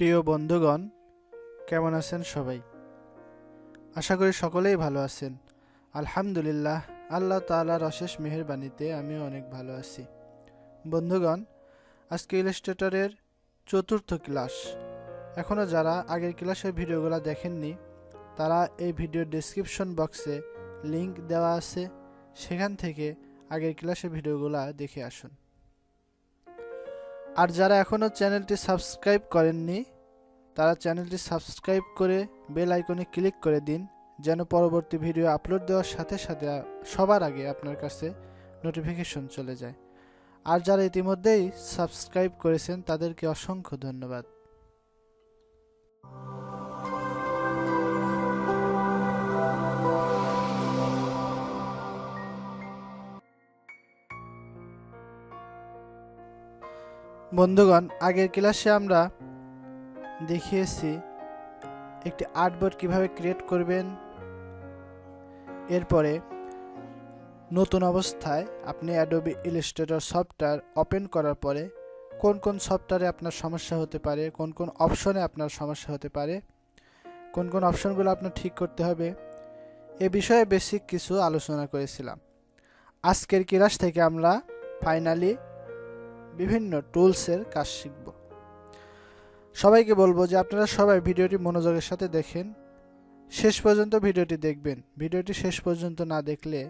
প্রিয় বন্ধুগণ, কেমন আছেন সবাই? আশা করি সকলেই ভালো আছেন। আলহামদুলিল্লাহ, আল্লাহ তাআলার অশেষ মেহেরবানিতে আমিও অনেক ভালো আছি। বন্ধুগণ, আজকে ইলাস্ট্রেটরের চতুর্থ ক্লাস। এখনও যারা আগের ক্লাসের ভিডিওগুলো দেখেননি, তারা এই ভিডিওর ডেসক্রিপশন বক্সে লিংক দেওয়া আছে। সেখান থেকে আগের ক্লাসের ভিডিওগুলো দেখে আসুন। আর যারা এখনও চ্যানেলটি সাবস্ক্রাইব করেননি, তারা চ্যানেলটি সাবস্ক্রাইব করে বেল আইকনে ক্লিক করে দিন, যেন পরবর্তী ভিডিও আপলোড দেওয়ার সাথে সাথে সবার আগে আপনার কাছে নোটিফিকেশন চলে যায়। আর যারা ইতিমধ্যেই সাবস্ক্রাইব করেছেন, তাদেরকে অসংখ্য ধন্যবাদ। বন্ধুগণ, আগের ক্লাসে আমরা দেখিয়েছি একটি আর্টবোর্ড কীভাবে ক্রিয়েট করবেন। এরপরে নতুন অবস্থায় আপনি অ্যাডোবি ইলাস্ট্রেটর সফটওয়্যার ওপেন করার পরে কোন কোন সফটওয়্যারে আপনার সমস্যা হতে পারে, কোন কোন অপশনে আপনার সমস্যা হতে পারে, কোন কোন অপশনগুলো আপনার ঠিক করতে হবে, এ বিষয়ে বেসিক কিছু আলোচনা করেছিলাম। আজকের ক্লাস থেকে আমরা ফাইনালি বিভিন্ন টুলসের কাজ শিখব। সবাইকে বলব যে আপনারা সবাই ভিডিওটি মনোযোগের সাথে দেখেন। শেষ পর্যন্ত ভিডিওটি দেখবেন। ভিডিওটি শেষ পর্যন্ত না দেখলে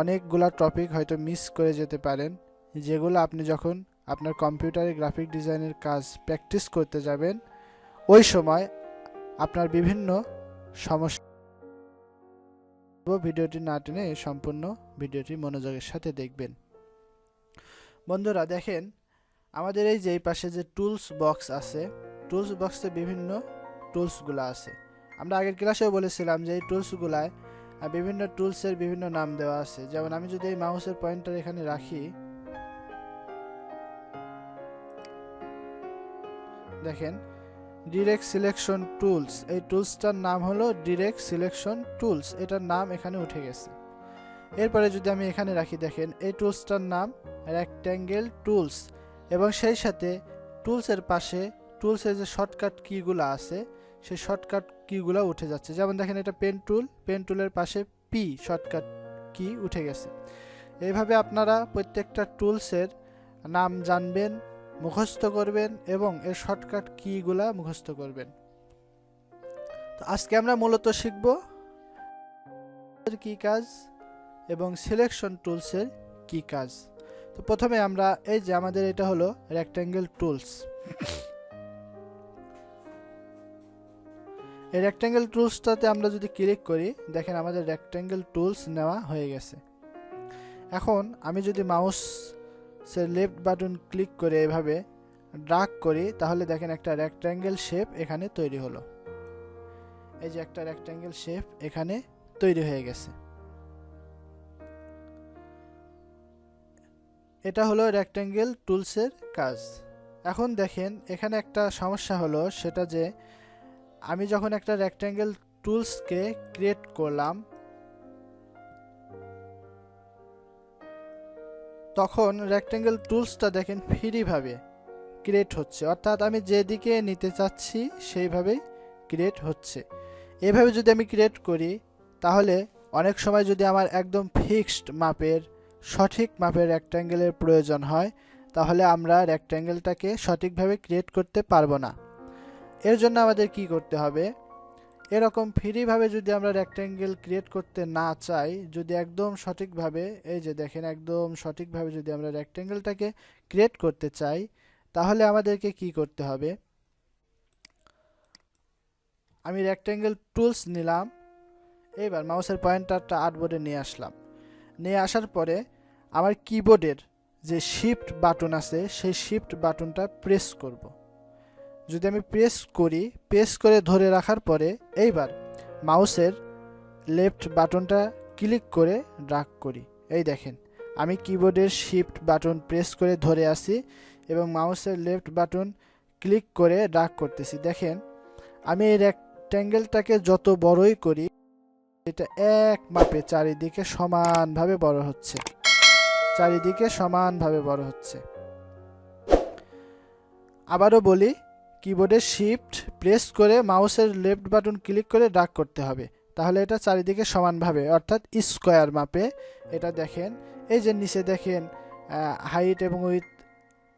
অনেকগুলা টপিক হয়তো মিস করে যেতে পারেন, যেগুলো আপনি যখন আপনার কম্পিউটারে গ্রাফিক ডিজাইনের কাজ প্র্যাকটিস করতে যাবেন, ওই সময় আপনার বিভিন্ন সমস্যা ভিডিওটি না টেনে সম্পূর্ণ ভিডিওটি মনোযোগের সাথে দেখবেন। বন্ধুরা, দেখেন, আমাদের এই যে পাশে যে টুলস বক্স আছে টুলস বক্সে বিভিন্ন টুলসগুলো আছে। আমরা আগের ক্লাসেও বলেছিলাম যে এই টুলসগুলায় বিভিন্ন টুলসের বিভিন্ন নাম দেওয়া আছে। যেমন আমি যদি এই মাউসের পয়েন্টার এখানে রাখি, দেখেন ডিরেক্ট সিলেকশন টুলস এই টুলসটার নাম হলো ডিরেক্ট সিলেকশন টুলস এটার নাম এখানে উঠে গেছে। এরপরে যদি আমি এখানে রাখি, দেখেন, এই টুলসটার নাম রেক্ট্যাঙ্গেল টুলস এবং সেই সাথে টুলসের পাশে টুলসের যে শর্টকাট কিগুলো আছে, সেই শর্টকাট কিগুলো উঠে যাচ্ছে। যেমন দেখেন এটা পেন টুল পেন টুলের পাশে পি শর্টকাট কি উঠে গেছে। এইভাবে আপনারা প্রত্যেকটা টুলসের নাম জানবেন, মুখস্থ করবেন এবং এর শর্টকাট কিগুলা মুখস্থ করবেন। তো আজকে আমরা মূলত শিখব কি কাজ এবং সিলেকশন টুলসের কি কাজ। তো প্রথমে আমরা এই যে আমাদের এটা হলো রেক্ট্যাঙ্গেল টুলস এই রেক্ট্যাঙ্গেল টুলসটাতে আমরা যদি ক্লিক করি, দেখেন আমাদের রেক্ট্যাঙ্গেল টুলস নেওয়া হয়ে গেছে। এখন আমি যদি মাউস সে লেফট বাটন ক্লিক করে এভাবে ড্রাগ করি, তাহলে দেখেন একটা রেক্ট্যাঙ্গেল শেপ এখানে তৈরি হলো। এই যে একটা রেক্ট্যাঙ্গেল শেপ এখানে তৈরি হয়ে গেছে। এটা হলো রেক্ট্যাঙ্গেল টুলসের কাজ। এখন দেখেন, এখানে একটা সমস্যা হলো সেটা যে আমি যখন একটা রেক্ট্যাঙ্গেল টুলসকে ক্রিয়েট করলাম, তখন রেক্ট্যাঙ্গেল টুলসটা দেখেন ফ্রিভাবে ক্রিয়েট হচ্ছে। অর্থাৎ আমি যেদিকে নিতে চাচ্ছি, সেইভাবেই ক্রিয়েট হচ্ছে। এভাবে যদি আমি ক্রিয়েট করি, তাহলে অনেক সময় যদি আমার একদম ফিক্সড মাপের সঠিক মাপের রেক্ট্যাঙ্গেলের প্রয়োজন হয়, তাহলে আমরা রেক্ট্যাঙ্গেলটাকে সঠিকভাবে ক্রিয়েট করতে পারব না। এর জন্য আমাদের কি করতে হবে? এরকম ফ্রিভাবে যদি আমরা রেক্ট্যাঙ্গেল ক্রিয়েট করতে না চাই, যদি একদম সঠিকভাবে, এই যে দেখেন একদম সঠিকভাবে যদি আমরা রেক্ট্যাঙ্গেলটাকে ক্রিয়েট করতে চাই, তাহলে আমাদেরকে কি করতে হবে? আমি রেক্ট্যাঙ্গেল টুলস নিলাম এইবার মাউসের পয়েন্টারটা আর্টবোর্ডে নিয়ে আসলাম। নিয়ে আসার পরে আমার কিবোর্ডের যে শিফট বাটন আছে, সেই শিফট বাটনটা প্রেস করব। যদি আমি প্রেস করি প্রেস করে ধরে রাখার পরে এইবার মাউসের লেফট বাটনটা ক্লিক করে ড্রাগ করি এই দেখেন, আমি কিবোর্ডের শিফট বাটন প্রেস করে ধরে আসি এবং মাউসের লেফট বাটন ক্লিক করে ড্রাগ করতেছি দেখেন, আমি এই রেক্ট্যাঙ্গেলটাকে যত বড়ই করি এটা এক মাপে চারিদিকে সমানভাবে বড় হচ্ছে। চারিদিকে সমানভাবে বড় হচ্ছে। আবারও বলি কিবোর্ডে শিফট প্রেস করে মাউসের লেফট বাটন ক্লিক করে ড্রাগ করতে হবে। তাহলে এটা চারিদিকে সমানভাবে, অর্থাৎ স্কোয়ার মাপে। এটা দেখেন, এই যে নিচে দেখেন হাইট এবং উইথ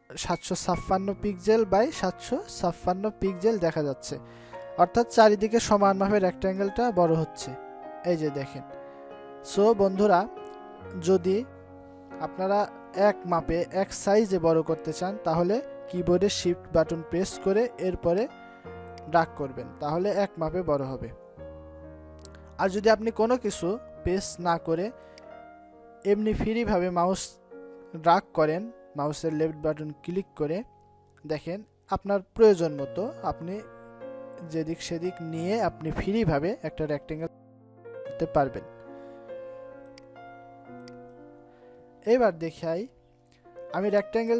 সাতশো ছাপ্পান্ন পিকজেল বাই সাতশো ছাপ্পান্ন পিকজেল দেখা যাচ্ছে। অর্থাৎ চারিদিকে সমানভাবে রেক্ট্যাঙ্গেলটা বড় হচ্ছে। এই যে দেখেন। সো বন্ধুরা, যদি আপনারা এক মাপে, এক সাইজে বড় করতে চান, তাহলে কিবোর্ডে শিফট বাটন প্রেস করে এরপরে ড্রাগ করবেন, তাহলে এক মাপে বড় হবে। আর যদি আপনি কোনো কিছু প্রেস না করে এমনি ফ্রিভাবে মাউস ড্রাগ করেন মাউসের লেফট বাটন ক্লিক করে, দেখেন আপনার প্রয়োজন মতো আপনি যেদিক সেদিক নিয়ে আপনি ফ্রিভাবে একটা রেক্টেঙ্গেল করতে পারবেন। এবার দেখাই, আমি রেক্ট্যাঙ্গেল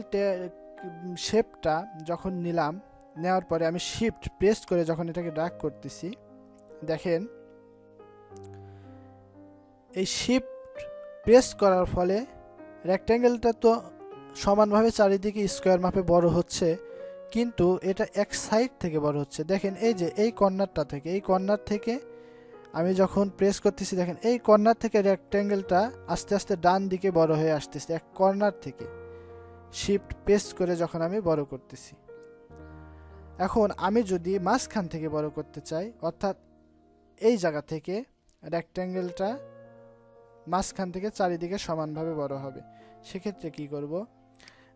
শেপটা যখন নিলাম, নেওয়ার পরে আমি শিফট প্রেস করে যখন এটাকে ড্রাগ করতেছি, দেখেন, এই শিফট প্রেস করার ফলে রেক্ট্যাঙ্গেলটা তো সমানভাবে চারিদিকে স্কোয়ার মাপে বড় হচ্ছে, কিন্তু এটা এক সাইড থেকে বড় হচ্ছে। দেখেন, এই যে এই কর্নারটা থেকে, এই কর্নার থেকে আমি যখন প্রেস করতেছি, দেখেন, এই কর্নার থেকে রেক্ট্যাঙ্গেলটা আস্তে আস্তে ডান দিকে বড় হয়ে আসতেছে, এক কর্নার থেকে। শিফট প্রেস করে যখন আমি বড় করতেছি। এখন আমি যদি মাঝখান থেকে বড় করতে চাই, অর্থাৎ এই জায়গা থেকে রেক্ট্যাঙ্গেলটা মাঝখান থেকে চারিদিকে সমানভাবে বড় হবে, সেক্ষেত্রে কি করব?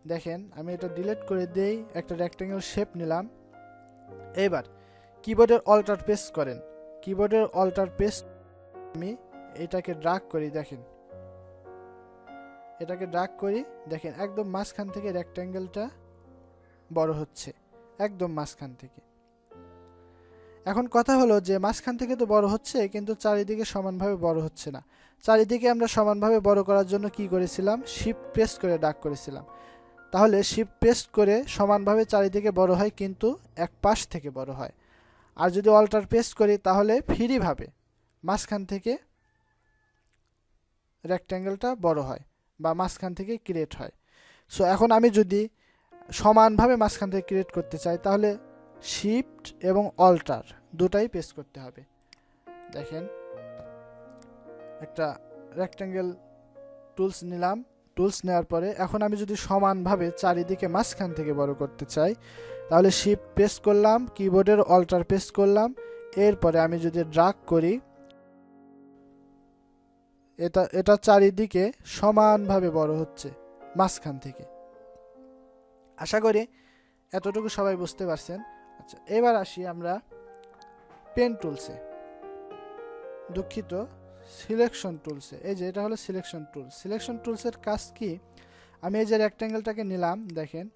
দেখেন, আমি এটা ডিলিট করে দেই, একটা রেক্ট্যাঙ্গেল শেপ নিলাম। এবার কিবোর্ডের অল্টার প্রেস করেন। কিবোর্ডের অল্টার প্রেস আমি এটাকে ড্রাগ করি, দেখেন। এটাকে ড্রাগ করি, দেখেন, একদম মাঝখান থেকে রেক্ট্যাঙ্গেলটা বড় হচ্ছে, একদম মাঝখান থেকে। এখন কথা হলো যে, মাঝখান থেকে তো বড় হচ্ছে, কিন্তু চারিদিকে সমানভাবে বড় হচ্ছে না। চারিদিকে আমরা সমানভাবে বড় করার জন্য কি করেছিলাম? শিপ প্রেস করে ডাক করেছিলাম। তাহলে শিপ প্রেস করে সমানভাবে চারিদিকে বড় হয়, কিন্তু এক পাশ থেকে বড় হয়। আর যদি অল্টার প্রেস করি তাহলে ফ্রিভাবে মাঝখান থেকে রেক্ট্যাঙ্গেলটা বড় হয় বা মাঝখান থেকে ক্রিয়েট হয়। সো এখন আমি যদি সমানভাবে মাঝখান থেকে ক্রিয়েট করতে চাই, তাহলে শিফট এবং অল্টার দুটাই প্রেস করতে হবে। দেখেন, একটা রেক্ট্যাঙ্গেল টুলস নিলাম। টুলস নেওয়ার পরে এখন আমি যদি সমানভাবে চারিদিকে মাঝখান থেকে বড় করতে চাই, তাহলে শিপ প্রেস করলাম কিবোর্ডের অল্টার প্রেস করলাম, এরপরে আমি যদি ড্রাগ করি, এটা এটা চারিদিকে সমানভাবে বড় হচ্ছে মাঝখান থেকে। আশা করি এতটুকু সবাই বুঝতে পারছেন। আচ্ছা এবার আসি আমরা পেন টুলসে দুঃখিত। সিলেকশন টুলসে এই যে, এটা হলো সিলেকশন টুল সিলেকশন টুলসের কাজ কি? আমি এই যে রেক্ট্যাঙ্গেলটাকে নিলাম, দেখেন।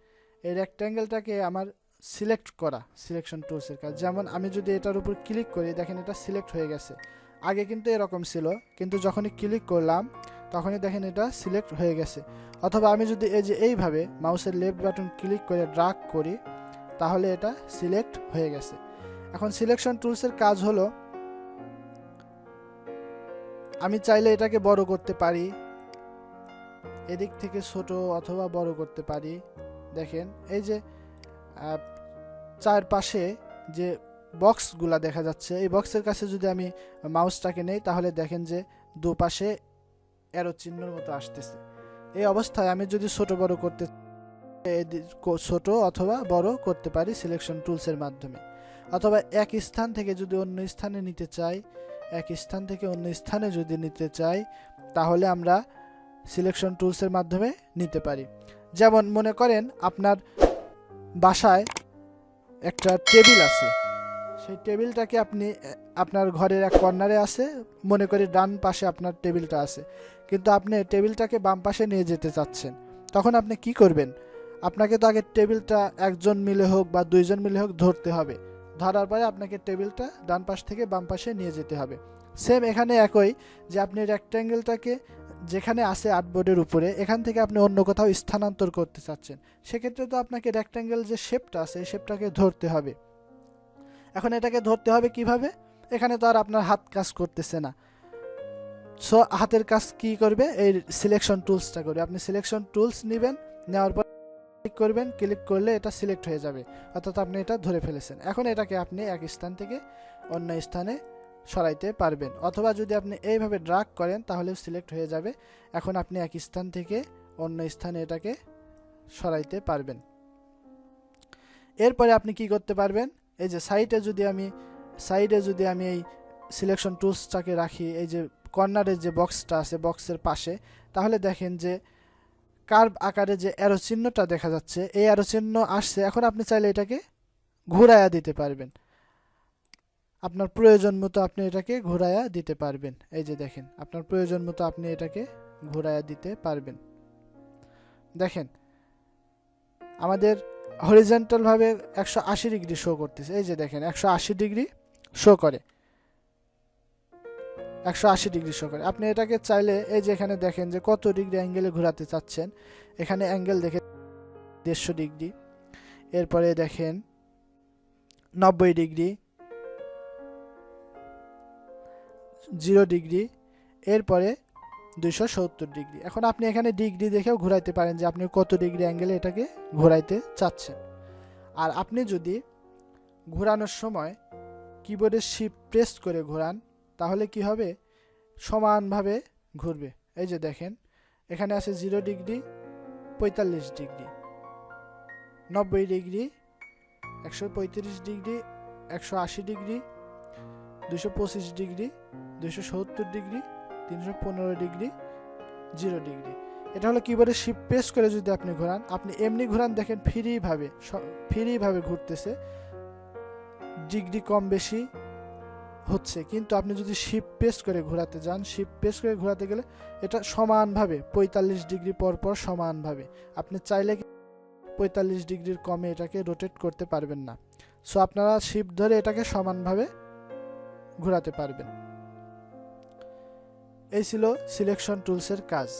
এই রেক্ট্যাঙ্গেলটাকে আমার সিলেক্ট করা সিলেকশন টুলসের কাজ। যেমন আমি যদি এটার উপর ক্লিক করি, দেখেন এটা সিলেক্ট হয়ে গেছে। আগে কিন্তু এরকম ছিল, কিন্তু যখনই ক্লিক করলাম, তখনই দেখেন এটা সিলেক্ট হয়ে গেছে। অথবা আমি যদি এই যে এইভাবে মাউসের লেফট বাটন ক্লিক করে ড্রাগ করি, তাহলে এটা সিলেক্ট হয়ে গেছে। এখন সিলেকশন টুলসের কাজ হলো আমি চাইলে এটাকে বড় করতে পারি। এদিক থেকে ছোট অথবা বড় করতে পারি। দেখেন, এই যে চারপাশে যে বক্সগুলা দেখা যাচ্ছে, এই বক্সের কাছে যদি আমি মাউসটাকে নেই, তাহলে দেখেন যে দুপাশে এরো চিহ্নর মতো আসতেছে। এই অবস্থায় আমি যদি ছোট বড় করতে ছোট অথবা বড় করতে পারি সিলেকশন টুলসের মাধ্যমে। অথবা এক স্থান থেকে যদি অন্য স্থানে নিতে চাই এক স্থান থেকে অন্য স্থানে যদি নিতে চাই, তাহলে আমরা সিলেকশন টুলসের মাধ্যমে নিতে পারি। যেমন মনে করেন আপনার বাসায় একটা টেবিল আছে। সেই টেবিলটাকে আপনি, আপনার ঘরের এক কর্নারে আছে, মনে করি ডান পাশে আপনার টেবিলটা আছে। কিন্তু আপনি টেবিলটাকে বাম পাশে নিয়ে যেতে চাচ্ছেন, তখন আপনি কি করবেন? আপনাকে তো আগে টেবিলটা একজন মিলে হোক বা দুইজন মিলে হোক ধরতে হবে। ধরার পরে আপনাকে টেবিলটা ডান পাশ থেকে বাম পাশে নিয়ে যেতে হবে। সেম এখানে একই যে আপনি রেক্ট্যাঙ্গেলটাকে যেখানে আছে আর্টবোর্ডের উপরে, এখান থেকে আপনি অন্য কোথাও স্থানান্তর করতে চাচ্ছেন। সেক্ষেত্রে তো আপনাকে রেক্ট্যাঙ্গেল যে শেপটা আছে, এই শেপটাকে ধরতে হবে। এখন এটাকে ধরতে হবে কীভাবে? এখানে তো আর আপনার হাত কাজ করতেছে না। সো হাতের কাজ কি করবে? এই সিলেকশন টুলসটা করবে। আপনি সিলেকশন টুলস নেবেন, নেওয়ার পর ক্লিক করবেন ক্লিক করলে এটা সিলেক্ট হয়ে যাবে। অর্থাৎ আপনি এটা ধরে ফেলেছেন। এখন এটাকে আপনি এক স্থান থেকে অন্য স্থানে সরাইতে পারবেন। অথবা যদি আপনি এইভাবে ড্রাগ করেন, তাহলেও সিলেক্ট হয়ে যাবে। এখন আপনি এক স্থান থেকে অন্য স্থানে এটাকে সরাইতে পারবেন। এরপরে আপনি কি করতে পারবেন? এই যে সাইডে যদি আমি সাইডে যদি আমি এই সিলেকশন টুলসটাকে রাখি, এই যে কর্নারের যে বক্সটা আছে বক্সের পাশে, তাহলে দেখেন যে কার্ভ আকারে যে অ্যারো চিহ্নটা দেখা যাচ্ছে, এই অ্যারো চিহ্ন আসছে, এখন আপনি চাইলে এটাকে ঘুরাইয়া দিতে পারবেন। আপনার প্রয়োজন মতো আপনি এটাকে ঘুরাইয়া দিতে পারবেন। এই যে দেখেন, আপনার প্রয়োজন মতো আপনি এটাকে ঘুরাইয়া দিতে পারবেন। দেখেন, আমাদের হরিজেন্টালভাবে একশো আশি ডিগ্রি শো করতেছে। এই যে দেখেন, একশো আশি ডিগ্রি শো করে। একশো আশি ডিগ্রি শো করে। আপনি এটাকে চাইলে এই যে এখানে দেখেন যে কত ডিগ্রি অ্যাঙ্গেলে ঘোরাতে চাচ্ছেন। এখানে অ্যাঙ্গেল দেখে দেড়শো ডিগ্রি। এরপরে দেখেন নব্বই ডিগ্রি। Zero degree. এরপরে দুইশো সত্তর ডিগ্রি। এখন আপনি এখানে ডিগ্রি দেখেও ঘোরাইতে পারেন যে আপনি কত ডিগ্রি অ্যাঙ্গেলে এটাকে ঘোরাইতে চাচ্ছেন। আর আপনি যদি ঘোরানোর সময় কিবোর্ডের শিপ প্রেস করে ঘোরান তাহলে কি হবে? সমানভাবে ঘুরবে। এই যে দেখেন, এখানে আছে জিরো ডিগ্রি পঁয়তাল্লিশ ডিগ্রি নব্বই ডিগ্রি একশো পঁয়ত্রিশ ডিগ্রি একশো আশি ডিগ্রি দুশো পঁচিশ ডিগ্রি দুশো সত্তর ডিগ্রি তিনশো পনেরো ডিগ্রি জিরো ডিগ্রি এটা হলো কিবোর্ডে শিপ প্রেস করে যদি আপনি ঘোরান, আপনি এমনি ঘোরান, দেখেন ফ্রিভাবে ফ্রিভাবে ঘুরতেছে। ডিগ্রি কম বেশি হচ্ছে। কিন্তু আপনি যদি শিপ পেস করে ঘোরাতে যান শিপ পেস করে ঘোরাতে গেলে এটা সমানভাবে পঁয়তাল্লিশ ডিগ্রি পর পর সমানভাবে। আপনি চাইলে পঁয়তাল্লিশ ডিগ্রির কমে এটাকে রোটেট করতে পারবেন না। সো আপনারা শিপ ধরে এটাকে সমানভাবে ঘোরাতে পারবেন। এই ছিল সিলেকশন টুলসের কাজ।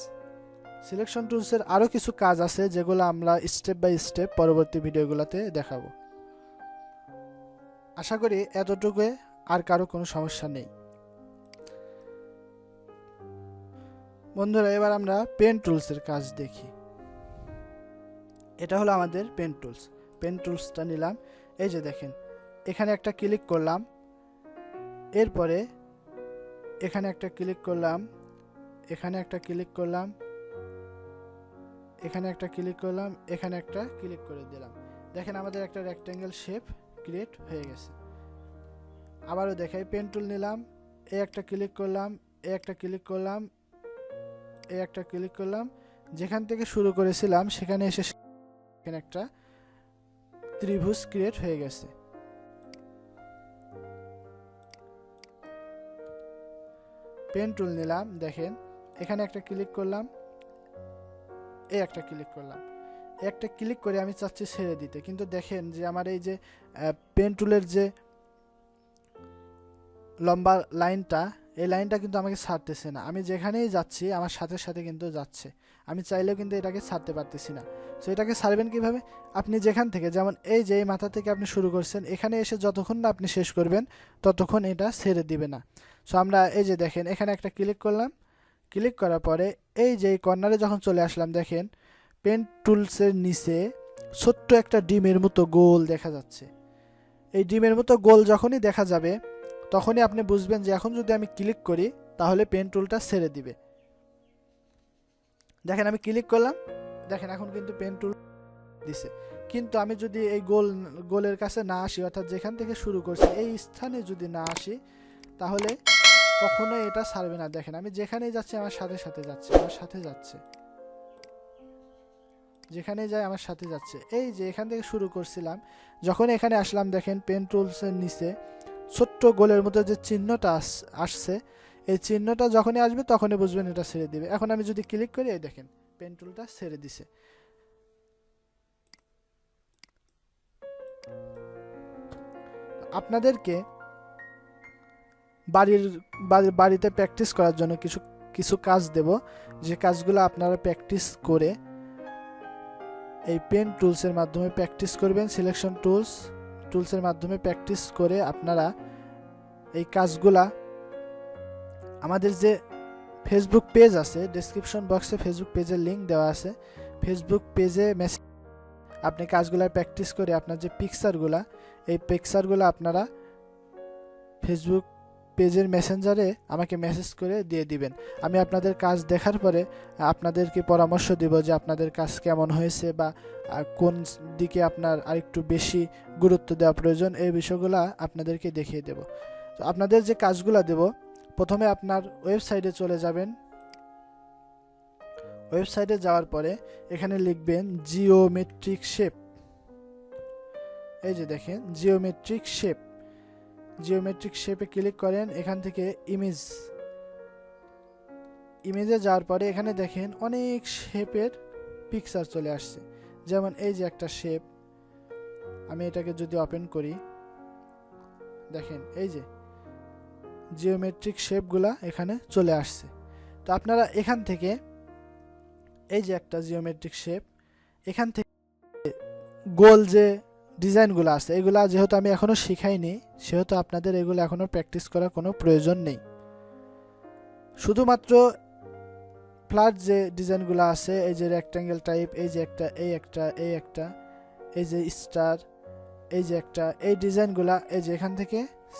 সিলেকশন টুলসের আরও কিছু কাজ আছে যেগুলো আমরা স্টেপ বাই স্টেপ পরবর্তী ভিডিওগুলোতে দেখাবো। আশা করি এতটুকু আর কারও কোনো সমস্যা নেই। বন্ধুরা, এবার আমরা পেন টুলসের কাজ দেখি। এটা হলো আমাদের পেন টুলস পেন টুলসটা নিলাম। এই যে দেখেন, এখানে একটা ক্লিক করলাম। এরপরে এখানে একটা ক্লিক করলাম। এখানে একটা ক্লিক করলাম। এখানে একটা ক্লিক করলাম। এখানে একটা ক্লিক করে দিলাম। দেখেন, আমাদের একটা রেক্ট্যাঙ্গেল শেপ ক্রিয়েট হয়ে গেছে। আবারও দেখাই পেন টুল নিলাম এ একটা ক্লিক করলাম এ একটা ক্লিক করলাম এ একটা ক্লিক করলাম। যেখান থেকে শুরু করেছিলাম, সেখানে এসে এখানে একটা ত্রিভুজ ক্রিয়েট হয়ে গেছে। পেন টুল নিলাম, দেখেন, এখানে একটা ক্লিক করলাম এ একটা ক্লিক করলাম। একটা ক্লিক করে আমি চাচ্ছি ছেড়ে দিতে, কিন্তু দেখেন যে আমার এই যে পেন টুলের যে লম্বা লাইনটা, এই লাইনটা কিন্তু আমাকে ছাড়তেছে না। আমি যেখানেই যাচ্ছি, আমার সাথে সাথে কিন্তু যাচ্ছে। আমি চাইলেও কিন্তু এটাকে ছাড়তে পারতেছি না। সো এটাকে ছাড়বেন কীভাবে? আপনি যেখান থেকে, যেমন এই যে, এই মাথা থেকে আপনি শুরু করছেন, এখানে এসে যতক্ষণ না আপনি শেষ করবেন, ততক্ষণ এটা ছেড়ে দিবে না। সো আমরা এই যে দেখেন, এখানে একটা ক্লিক করলাম। ক্লিক করার পরে এই যে কর্নারে যখন চলে আসলাম, দেখেন, পেন টুলসের নিচে ছোট্ট একটা ডিমের মতো গোল দেখা যাচ্ছে। এই ডিমের মতো গোল যখনই দেখা যাবে তখনই আপনি বুঝবেন যে এখন যদি আমি ক্লিক করি, তাহলে পেন টুলটা ছেড়ে দিবে। দেখেন আমি ক্লিক করলাম, দেখেন এখন কিন্তু পেন টুল দিছে। কিন্তু আমি যদি এই গোল, গোলের কাছে না আসি, অর্থাৎ যেখান থেকে শুরু করছি, এই স্থানে যদি না আসি, তাহলে কখনোই এটা ছাড়বে না। দেখেন আমি যেখানেই যাচ্ছি, আমার সাথে সাথে যাচ্ছে, আমার সাথে যাচ্ছে। যেখানে যাই, আমার সাথে যাচ্ছে। এই যে এখান থেকে শুরু করছিলাম, যখন এখানে আসলাম, দেখেন পেন টুলসের নিচে ছোট্ট গোলের মতো যে চিহ্নটা আসছে, এই চিহ্নটা যখনই আসবে তখনই বুঝবেন এটা ছেড়ে দিবে। এখন আমি যদি ক্লিক করি, এই দেখেন, পেন টুলটা ছেড়ে দিছে। আপনাদেরকে বাড়ির বাড়িতে প্র্যাকটিস করার জন্য কিছু কিছু কাজ দেব। যে কাজগুলো আপনারা প্র্যাকটিস করে এই পেন টুলসের মাধ্যমে প্র্যাকটিস করবেন, সিলেকশন টুলস। টুলসের মাধ্যমে প্র্যাকটিস করে আপনারা এই কাজগুলা আমাদের যে ফেসবুক পেজ আছে ডিসক্রিপশন বক্সে ফেসবুক পেজের লিঙ্ক দেওয়া আছে। ফেসবুক পেজে মেসেজ আপনি কাজগুলা প্র্যাকটিস করে আপনার যে পিকচারগুলা এই পিকচারগুলো আপনারা ফেসবুক পেজের মেসেঞ্জারে আমাকে মেসেজ করে দিয়ে দিবেন। আমি আপনাদের কাজ দেখার পরে আপনাদেরকে পরামর্শ দেব যে আপনাদের কাজ কেমন হয়েছে বা কোন দিকে আপনার আরেকটু বেশি গুরুত্ব দেওয়া প্রয়োজন, এই বিষয়গুলো আপনাদেরকে দেখিয়ে দেব। তো আপনাদের যে কাজগুলো দেব, প্রথমে আপনার ওয়েবসাইটে চলে যাবেন। ওয়েবসাইটে যাওয়ার পরে এখানে লিখবেন জিওমেট্রিক শেপ। এই যে দেখেন, জিওমেট্রিক শেপ। জিওমেট্রিক শেপে ক্লিক করেন, এখান থেকে ইমেজ ইমেজে যাওয়ার পরে এখানে দেখেন অনেক শেপের পিকচার চলে আসছে। যেমন এই যে একটা শেপ আমি এটাকে যদি ওপেন করি, দেখেন এই যে জিওমেট্রিক শেপগুলা এখানে চলে আসছে। তো আপনারা এখান থেকে এই যে একটা জিওমেট্রিক শেপ এখান থেকে গোল যে ডিজাইনগুলো আছে। এগুলা যেহেতু আমি এখনও শিখাইনি, সেহেতু আপনাদের এগুলো এখনও প্র্যাকটিস করার কোনো প্রয়োজন নেই। শুধুমাত্র ফ্ল্যাট যে ডিজাইনগুলো আছে, এই যে রেক্ট্যাঙ্গেল টাইপ এই যে একটা, এই একটা এই একটা, এই যে স্টার এই যে একটা, এই ডিজাইনগুলা এই যে এখান থেকে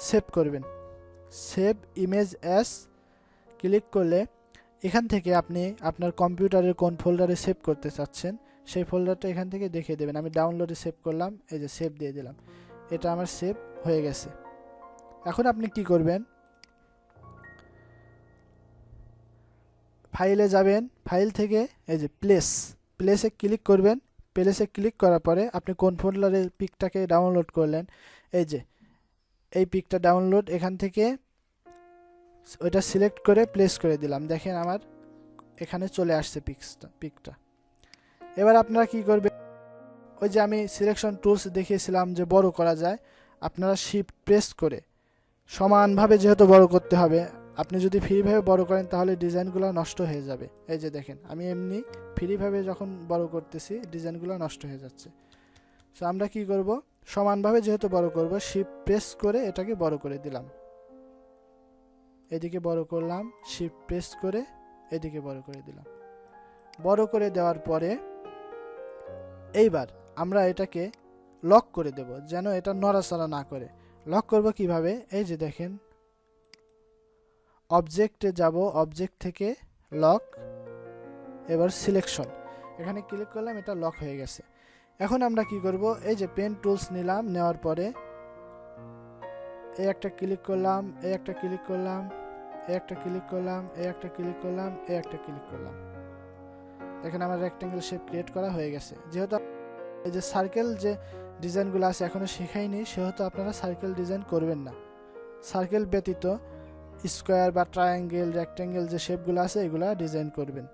সেভ করবেন। সেভ ইমেজ অ্যাস ক্লিক করলে এখান থেকে আপনি আপনার কম্পিউটারের কোন ফোল্ডারে সেভ করতে চাচ্ছেন সেই ফোল্ডারটা এখান থেকে দেখিয়ে দেবেন। আমি ডাউনলোডে সেভ করলাম, এই যে সেভ দিয়ে দিলাম। এটা আমার সেভ হয়ে গেছে। এখন আপনি কি করবেন? ফাইলে যাবেন ফাইল থেকে এই যে প্লেস প্লেসে ক্লিক করবেন। প্লেসে ক্লিক করার পরে আপনি কোন ফোল্ডারের পিকটাকে ডাউনলোড করলেন? এই যে, এই পিকটা ডাউনলোড এখান থেকে ওইটা সিলেক্ট করে প্লেস করে দিলাম। দেখেন আমার এখানে চলে আসছে পিক্সটা পিকটা এবার আপনারা কি করবেন ওই যে আমি সিলেকশন টুলস দেখিয়েছিলাম যে বড় করা যায়, আপনারা শিফট প্রেস করে সমানভাবে যেহেতু বড় করতে হবে, আপনি যদি ফ্রিভাবে বড় করেন তাহলে ডিজাইনগুলো নষ্ট হয়ে যাবে। এই যে দেখেন, আমি এমনি ফ্রিভাবে যখন বড় করতেছি, ডিজাইনগুলো নষ্ট হয়ে যাচ্ছে। সো আমরা কি করব? সমানভাবে যেহেতু বড় করব শিফট প্রেস করে এটাকে বড় করে দিলাম। এদিকে বড় করলাম শিফট প্রেস করে এদিকে বড় করে দিলাম। বড় করে দেওয়ার পরে এইবার আমরা এটাকে লক করে দেব যেন এটা নড়াচড়া না করে। লক করব কীভাবে? এই যে দেখেন। অবজেক্টে যাব অবজেক্ট থেকে লক এবার সিলেকশন এখানে ক্লিক করলাম, এটা লক হয়ে গেছে। এখন আমরা কি করব? এই যে পেন টুলস নিলাম, নেওয়ার পরে এই একটা ক্লিক করলাম, এই একটা ক্লিক করলাম, এই একটা ক্লিক করলাম, এই একটা ক্লিক করলাম, এই একটা ক্লিক করলাম। দেখেন আমার রেক্টেঙ্গেল শেপ ক্রিয়েট করা হয়ে গেছে। যেহেতু এই যে সার্কেল যে ডিজাইনগুলো আছে এখনও শেখাইনি, সেহেতু আপনারা সার্কেল ডিজাইন করবেন না। সার্কেল ব্যতীত স্কোয়ার বা ট্রায়াঙ্গেল রেক্টেঙ্গেল যে শেপগুলো আছে, এগুলো ডিজাইন করবেন।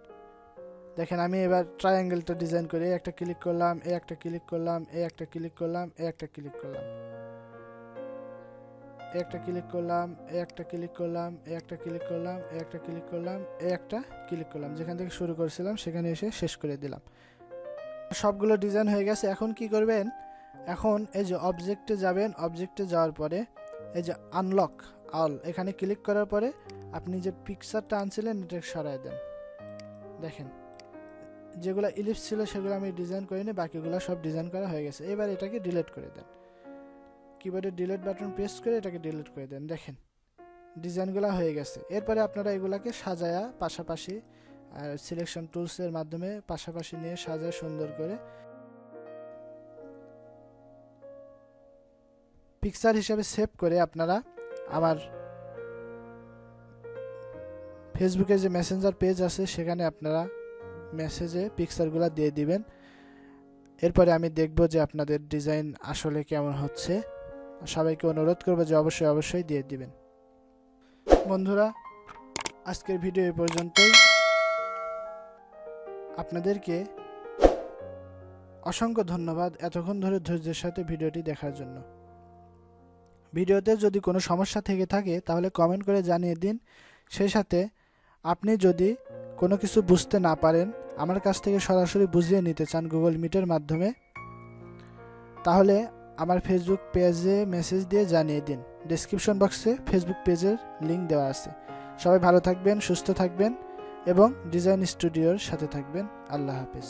দেখেন, আমি এবার ট্রায়াঙ্গেলটা ডিজাইন করি একটা ক্লিক করলাম, এ একটা ক্লিক করলাম, এ একটা ক্লিক করলাম এই একটা ক্লিক করলাম। একটা ক্লিক করলাম, একটা ক্লিক করলাম, একটা ক্লিক করলাম, একটা ক্লিক করলাম, একটা ক্লিক করলাম। যেখান থেকে শুরু করেছিলাম, সেখানে এসে শেষ করে দিলাম। সবগুলো ডিজাইন হয়ে গেছে। এখন কি করবেন? এখন এই যে অবজেক্টে যাবেন। অবজেক্টে যাওয়ার পরে এই যে আনলক অল এখানে ক্লিক করার পরে আপনি যে পিকচারটা আনছিলেন এটা সরাই দেন। দেখেন, যেগুলো ইলিপস ছিল, সেগুলো আমি ডিজাইন করিনি, বাকিগুলো সব ডিজাইন করা হয়ে গেছে। এবার এটাকে ডিলিট করে দেন। কিবোর্ডে ডিলিট বাটন প্রেস করে এটাকে ডিলিট করে দেন। দেখেন, ডিজাইনগুলো হয়ে গেছে। এরপরে আপনারা এগুলাকে সাজায়া পাশাপাশি আর সিলেকশন টুলসের মাধ্যমে পাশাপাশি নিয়ে সাজায় সুন্দর করে পিকচার হিসেবে সেভ করে আপনারা আমার ফেসবুকে যে মেসেঞ্জার পেজ আছে, সেখানে আপনারা মেসেজে পিকচারগুলো দিয়ে দিবেন। এরপরে আমি দেখব যে আপনাদের ডিজাইন আসলে কেমন হচ্ছে। সবাইকে অনুরোধ করব যে অবশ্যই অবশ্যই দিয়ে দিবেন। বন্ধুরা, আজকের ভিডিও এ পর্যন্তই। আপনাদেরকে অসংখ্য ধন্যবাদ এতক্ষণ ধরে ধৈর্যের সাথে ভিডিওটি দেখার জন্য। ভিডিওতে যদি কোনো সমস্যা থেকে থাকে, তাহলে কমেন্ট করে জানিয়ে দিন। সেই সাথে আপনি যদি কোনো কিছু বুঝতে না পারেন, আমার কাছ থেকে সরাসরি বুঝিয়ে নিতে চান গুগল মিটের মাধ্যমে, তাহলে আমার ফেসবুক পেজে মেসেজ দিয়ে জানিয়ে দিন। ডিসক্রিপশন বক্সে ফেসবুক পেজের লিঙ্ক দেওয়া আছে। সবাই ভালো থাকবেন, সুস্থ থাকবেন এবং ডিজাইন স্টুডিওর সাথে থাকবেন। আল্লাহ হাফেজ।